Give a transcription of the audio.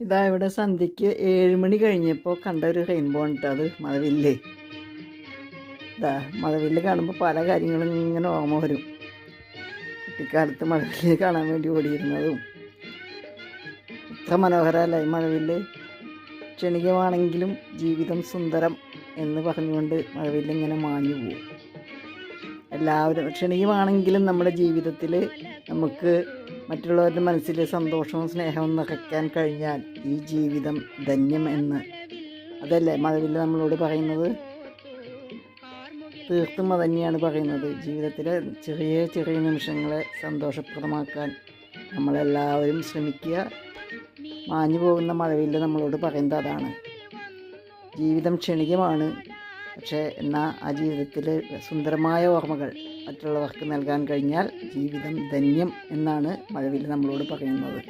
ഇതാ ഇവിടെ സന്ധ്യയ്ക്ക് ഏഴ് മണി കഴിഞ്ഞപ്പോൾ കണ്ട ഒരു റെയിൻബോ ഉണ്ട്. അത് മഴവില്ലേ ഇതാ മഴവില്ല് കാണുമ്പോൾ പല കാര്യങ്ങളും ഇങ്ങനെ ഓർമ്മ വരും. കുട്ടിക്കാലത്ത് മഴവില്ല് കാണാൻ വേണ്ടി ഓടിയിരുന്നതും. ഇത്ര മനോഹരമല്ല ഈ മഴവില്ല് ക്ഷണികമാണെങ്കിലും ജീവിതം സുന്ദരം എന്ന് പറഞ്ഞുകൊണ്ട് മഴവില്ല് ഇങ്ങനെ മാഞ്ഞു പോകും എല്ലാവരും ക്ഷണികമാണെങ്കിലും നമ്മുടെ ജീവിതത്തിൽ നമുക്ക് മറ്റുള്ളവരുടെ മനസ്സിൽ സന്തോഷവും സ്നേഹവും നിറയ്ക്കാൻ കഴിഞ്ഞാൽ ഈ ജീവിതം ധന്യം എന്ന്. അതല്ലേ മഴവില്ല നമ്മളോട് പറയുന്നത്? തീർത്തും തന്നെയാണ് പറയുന്നത്. ജീവിതത്തിലെ ചെറിയ ചെറിയ നിമിഷങ്ങളെ സന്തോഷപ്രദമാക്കാൻ നമ്മളെല്ലാവരും ശ്രമിക്കുക. മാഞ്ഞു പോകുന്ന മഴവില്ല നമ്മളോട് പറയുന്നത് അതാണ്. ജീവിതം ക്ഷണികമാണ്. പക്ഷേ എന്നാൽ ആ ജീവിതത്തിൽ സുന്ദരമായ ഓർമ്മകൾ മറ്റുള്ളവർക്ക് നൽകാൻ കഴിഞ്ഞാൽ ജീവിതം ധന്യം എന്നാണ് മഴവിൽ നമ്മളോട് പറയുന്നത്.